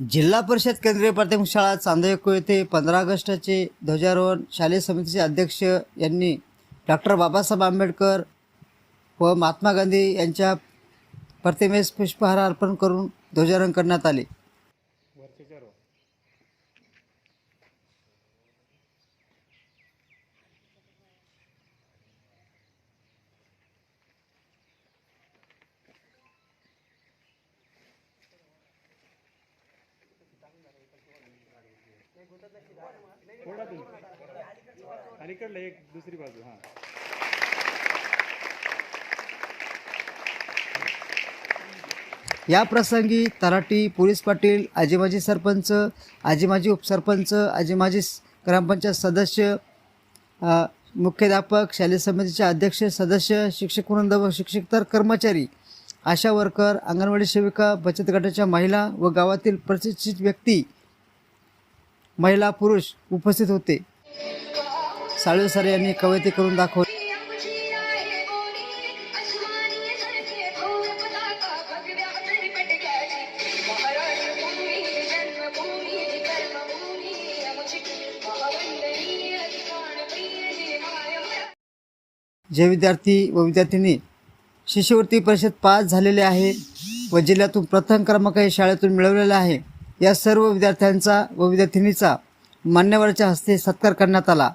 जिल्हा परिषद केंद्रीय प्राथमिक शाळा चांदयको येथे पंधरा ऑगस्टचे ध्वजारोहण शालेय समितीचे अध्यक्ष यांनी डॉक्टर बाबासाहेब आंबेडकर व महात्मा गांधी यांच्या प्रतिमेस पुष्पहार अर्पण करून ध्वजारोहण करण्यात आले. अलीकडलं एक दुसरी बाजू हां. या प्रसंगी तराटी पोलीस पाटील आजी माजी सरपंच आजी माजी उपसरपंच आजी माजी ग्रामपंचायत सदस्य मुख्याध्यापक शालेय समितीचे अध्यक्ष सदस्य शिक्षक वृंद व शिक्षकतर कर्मचारी आशा वर्कर अंगणवाडी सेविका बचत गटाच्या महिला व गावातील प्रतिष्ठित व्यक्ती महिला पुरुष उपस्थित होते. साळवे सर यांनी कविते करून दाखवले. जे विद्यार्थी व विद्यार्थिनी शिष्यवृत्ती परिषद पास झालेले आहे व जिल्ह्यातून प्रथम क्रमांक हे शाळेतून मिळवलेला आहे. या सर्व विद्यार्थ्यांचा व विद्यार्थिनीचा मान्यवराच्या हस्ते सत्कार करण्यात आला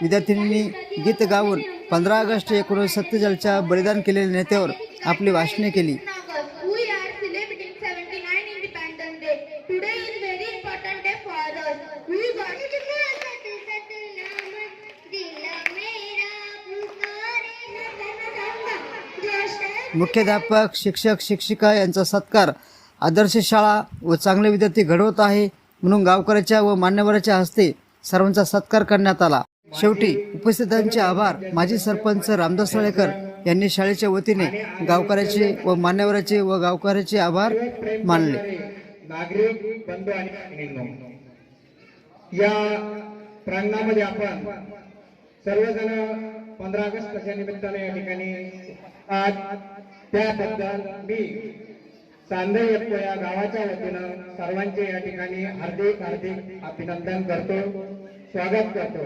विद्यार्थिनींनी गीत गाऊन पंधरा ऑगस्ट एकोणीसशे सत्तेचाळीसच्या बलिदान केलेल्या नेत्यावर आपली भाषणे केली Today is very important day for us. We got मुख्याध्यापक शिक्षक शिक्षिका यांचा सत्कार. आदर्श शाळा व चांगले विद्यार्थी घडवत आहे म्हणून गावकऱ्याच्या व मान्यवराच्या हस्ते सर्वांचा सत्कार करण्यात आला. शेवटी उपस्थितांचे आभार माजी सरपंच रामदास साळेकर यांनी शाळेच्या वतीने गावकऱ्याचे व मान्यवराचे व गावकऱ्याचे आभार मानले. नागरिक बंधू आणि या प्रांगणामध्ये आपण सर्वजण पंधरा ऑगस्टच्या निमित्ताने या ठिकाणी आज त्याबद्दल मी चांदयप्प या गावाच्या वतीनं सर्वांचे या ठिकाणी हार्दिक हार्दिक अभिनंदन करतो. स्वागत करतो.